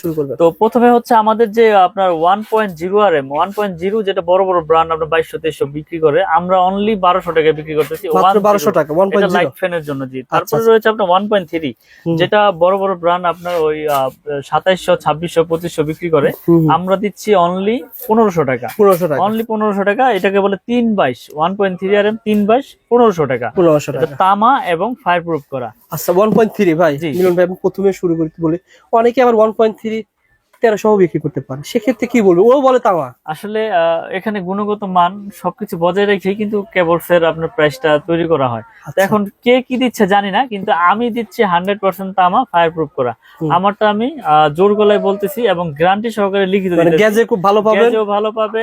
শুরু করবেন তো প্রথমে হচ্ছে আমাদের যে আপনার one point zero R M one point zero যেটা বড় বড় ব্র্যান্ড আপনার বাইশশো তেইশশো বিক্রি করে আমরা অনলি বারোশো টাকায় বিক্রি করতেছি। বারোশো টাকা ওয়ান পয়েন্ট লাইট ফ্যানের জন্য জি। তারপরে আচ্ছা। রয়েছে আপনার ওয়ান পয়েন্ট থ্রি যেটা বড় বড় ব্র্যান্ড আপনার ওই সাতাইশশো ছাব্বিশশো পঁচিশশো বিক্রি করে। আমরা দিচ্ছি অনলি পনেরোশো টাকা। পনেরোশো টাকা। অনলি পনেরোশো টাকা এটাকে বলে তিন বাইশ one point three R M তিন বাইশ পনেরোশো টাকা। পনেরোশো টাকা। তামা এবং ফায়ার প্রুফ করা। আচ্ছা ওয়ান পয়েন্ট থ্রি ভাই মিলন ভাই আমি প্রথমে শুরু করতে বলি। অনেকে আবার ওয়ান পয়েন্ট থ্রি তেরোশো বিক্রি করতে পারে। সেক্ষেত্রে কি বলব? ও বলে আসলে এখানে গুণগত মান সবকিছু বজায় রেখে কিন্তু কেবলস এর আপনার প্রাইসটা তৈরি করা হয়। আচ্ছা। এখন কে কি দিচ্ছে জানি না কিন্তু আমি দিচ্ছি হান্ড্রেড পার্সেন্ট তামা ফায়ার প্রুফ করা আমারটা আমি জোর গলায় বলতেছি এবং গ্যারান্টি সহকারে লিখিত মানে। গ্যাজে খুব ভালো গ্যাজও ভালো পাবে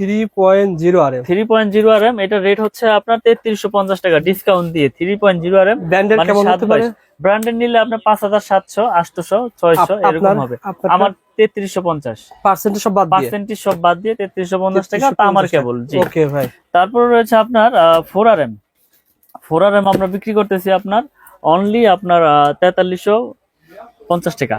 three point zero R M three point zero R M এটা রেট হচ্ছে আপনার তেত্রিশশো পঞ্চাশ টাকা ডিসকাউন্ট দিয়ে three point zero R M ব্র্যান্ডের কেমন হতে পারে? ব্র্যান্ডের নিলে আপনার পাঁচ হাজার সাতশো আটশোশো ছয়শো এরকম হবে। আমার তেত্রিশশো পঞ্চাশ। পার্সেন্টেজ সব বাদ পার্সেন্টেজ সব বাদ দিয়ে তেত্রিশশো পঞ্চাশ টাকা আমার কেবল ওকে ভাই। তারপর রয়েছে আপনার four R M four R M আমরা বিক্রি করতেছি আপনার অনলি আপনার তেতাল্লিশশো পঞ্চাশ টাকা।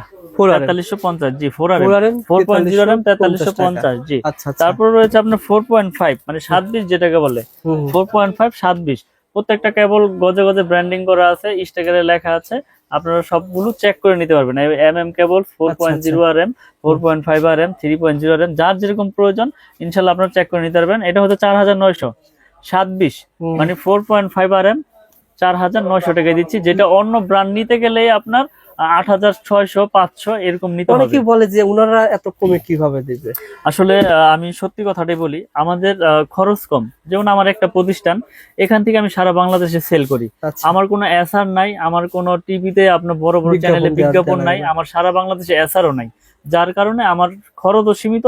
তেতাল্লিশশো পঞ্চাশ জি four four R M four point zero M তেতাল্লিশশো পঞ্চাশ জি। তারপর রয়েছে আপনার ফোর পয়েন্ট ফাইভ মানে সাত বিশ যেটাকে বলে। ফোর পয়েন্ট ফাইভ সাত বিশ। প্রত্যেকটা কেবল গজে গজে ব্র্যান্ডিং করা আছে স্টিকারে লেখা আছে। আপনারা সবগুলো চেক করে নিতে পারবেন। M M cable four point. Zero R M four point five R M three point zero R M যার যেরকম প্রয়োজন ইনশাল্লাহ আপনারা চেক করে নিতে পারবেন। এটা হচ্ছে চার হাজার নয়শো। সাত বিশ মানে four point five R M চার হাজার নয়শো টাকা দিচ্ছি যেটা অন্য ব্র্যান্ড নিতে গেলে আপনার আট হাজার ছয়শো পাঁচশো এরকম নিতে হবে। অনেকেই বলে যে ওনারা এত কমে কীভাবে দিবে? আসলে আমি সত্যি কথাটাই বলি আমাদের খরচ কম। যেমন আমার একটা প্রতিষ্ঠান এখান থেকে আমি সারা বাংলাদেশে সেল করি। আচ্ছা। আমার কোনো এসআর নাই আমার কোনো টিভিতে আপনার বড় বড় চ্যানেলে বিজ্ঞাপন নাই নাই। আমার সারা বাংলাদেশে এসআরও নাই। যার কারণে আমার খরচও সীমিত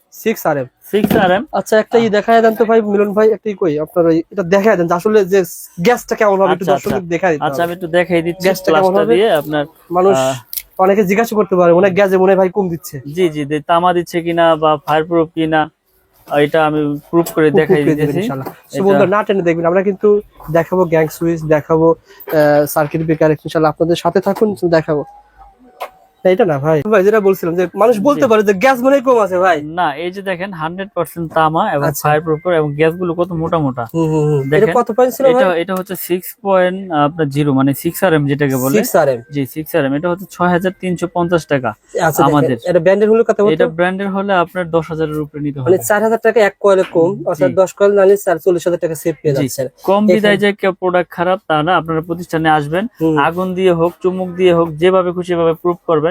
আচ্ছা একটা দেখায় দেন তো ভাই মিলন ভাই একটাই কই আপনার এটা দেখায় দেন আসলে যে গ্যাসটা কেমন হবে একটু আচ্ছা, দর্শকদের দেখায় দিতে আচ্ছা আমি একটু দেখাই দিচ্ছি গ্যাসটা কেমন প্লাসটা হবে? দিয়ে আপনার মানুষ অনেকে জিজ্ঞাসা করতে পারে হয় গ্যাসে মনে ভাই কম দিচ্ছে। জি জি তামা দিচ্ছে কিনা বা ফায়ার প্রুফ কিনা এটা আমি প্রুফ করে দেখাই উপকৃত দিতেছি। ইনশাআল্লাহ। বন্ধুরা, না টেনে দেখবেন আমরা কিন্তু দেখাবো গ্যাং সুইচ দেখাবো সার্কিট ব্রেকার আপনাদের সাথে থাকুন দেখাবো। এটা না ভাই। ভাই যেটা বলছিলাম যে মানুষ বলতে। পারে যে গ্যাস মনে কম আছে ভাই। না এই যে দেখেন হান্ড্রেড পার্সেন্ট তামা এবং আচ্ছা। ফায়ার প্রুফ এবং গ্যাসগুলো কত মোটা মোটা। এটা দেখেন, কত পয়েন্ট ছিল এটা এটা হচ্ছে সিক্স পয়েন্ট আপনার জিরো মানে সিক্স আর এম যেটাকে বলে। 6 RM জি সিক্স আর এম এটা হচ্ছে ছয় হাজার তিনশো পঞ্চাশ টাকা আচ্ছা আমাদের। এটা ব্র্যান্ডের হলো কত এটা ব্র্যান্ডের হলে আপনার দশ হাজারের উপরে নিতে মানে হবে চার হাজার টাকা এক কয়েলে কম অর্থাৎ দশ কয়েল নালে চার চল্লিশ হাজার টাকা সেভ পেয়ে যাচ্ছে কম বিদায় যে কেউ প্রোডাক্ট খারাপ তা না আপনারা প্রতিষ্ঠানে আসবেন। আগুন দিয়ে হোক চুমুক দিয়ে হোক যেভাবে খুশি ভাবে প্রুফ করবেন।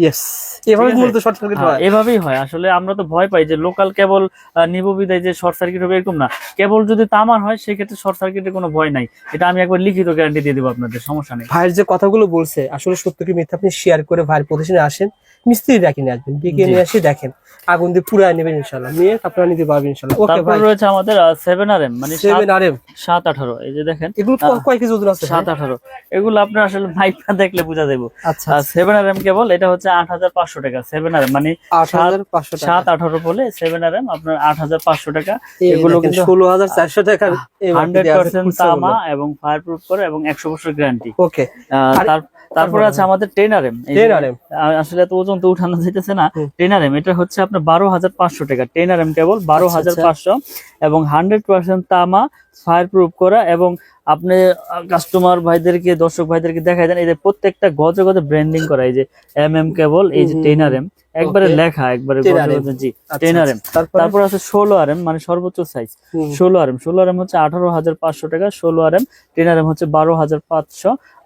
ইয়েস এভাবে মূলত শর্ট সার্কিট হ্যাঁ, এভাবেই হয়। আসলে আমরা তো ভয় পাই যে লোকাল কেবল নিব বিদায় যে শর্ট সার্কিট হবে এরকম না। কেবল যদি তামার হয় সেক্ষেত্রে শর্ট সার্কিটের কোনো ভয় নাই। এটা আমি একবার লিখিত গ্যারান্টি দিয়ে দেবো আপনাদের সমস্যা নেই। ভাইয়ের যে কথাগুলো বলছে আসলে সত্য কি মিথ্যা আপনি শেয়ার করে ভাইয়ের প্রতিষ্ঠানে আসেন মিস্ত্রি দেখে নিয়ে আসবেন ডেকে নিয়ে এসে দেখেন। আগুন দিয়ে পুরাই নেবেন ইনশাল্লাহ নিয়ে আপনারা নিতে পারবেন ইনশাল্লাহ ওকে ভাই রয়েছে আমাদের মানে এই যে দেখেন। এগুলো আহ, কয় কেজি ওজন আছে সাত আঠারো। এগুলো আপনার আসলে দেখলে বোঝা যাবে আচ্ছা সেভেন আর এম কেবল এটা হচ্ছে আট হাজার পাঁচশো টাকা সেভেন আর মানে সাত আঠারো বলে সেভেন আর এম আপনার আট হাজার পাঁচশো টাকা। এগুলো কিন্তু ষোলো হাজার চারশো টাকার হান্ড্রেড পার্সেন্ট তামা এবং ফায়ার প্রুফ করে এবং একশো বছর গ্যারান্টি ওকে আর- তারপরে আছে আমাদের টেন আর এম আসলে এত ওজন তো উঠানো যাইতেছে না। হুম। টেন আর এম এটা হচ্ছে আপনার বারো হাজার পাঁচশো টাকা। টেন আর এম কেবল বারো আচ্ছা, হাজার আচ্ছা। পাঁচশো। এবং হান্ড্রেড পার্সেন্ট তামা ফায়ার প্রুফ করা এবং আপনি কাস্টমার ভাইদেরকে দর্শক ভাইদেরকে দেখাই দেন। এই যে প্রত্যেকটা গজে গজে ব্র্যান্ডিং করা এই যে এম এম কেবল এই যে আর এম একবারে লেখা একবারে 10 গজে RM গজে জি আচ্ছা, আর এম আচ্ছা। তারপর? আছে ষোলো আর এম মানে সর্বোচ্চ সাইজ ষোলো আর এম ষোলো আর এম হচ্ছে আঠারো হাজার পাঁচশো টাকা ষোলো R M ten R M হচ্ছে বারো হাজার পাঁচশো।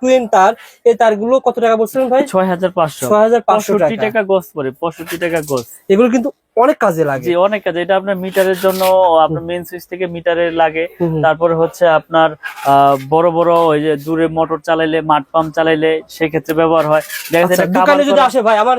টুয়েন তার। এই তারগুলো কত টাকা বলছিলেন ভাই? ছয় হাজার পাঁচশো। ছয় হাজার পাঁচশো টাকা। গজ পড়ে পঁয়ষট্টি টাকা গজ এগুলো কিন্তু অনেক কাজে লাগে। জি অনেক কাজে। এটা আপনার মিটারের জন্য আপনার মেন সুইচ থেকে মিটারে লাগে। তারপরে হচ্ছে আপনার আহ, বড় বড় ওই যে দূরে মোটর চালাইলে মাঠ পাম্প চালাইলে সেক্ষেত্রে ব্যবহার হয়। দেখা যাচ্ছে আচ্ছা, দোকানে যদি আসে ভাই আমার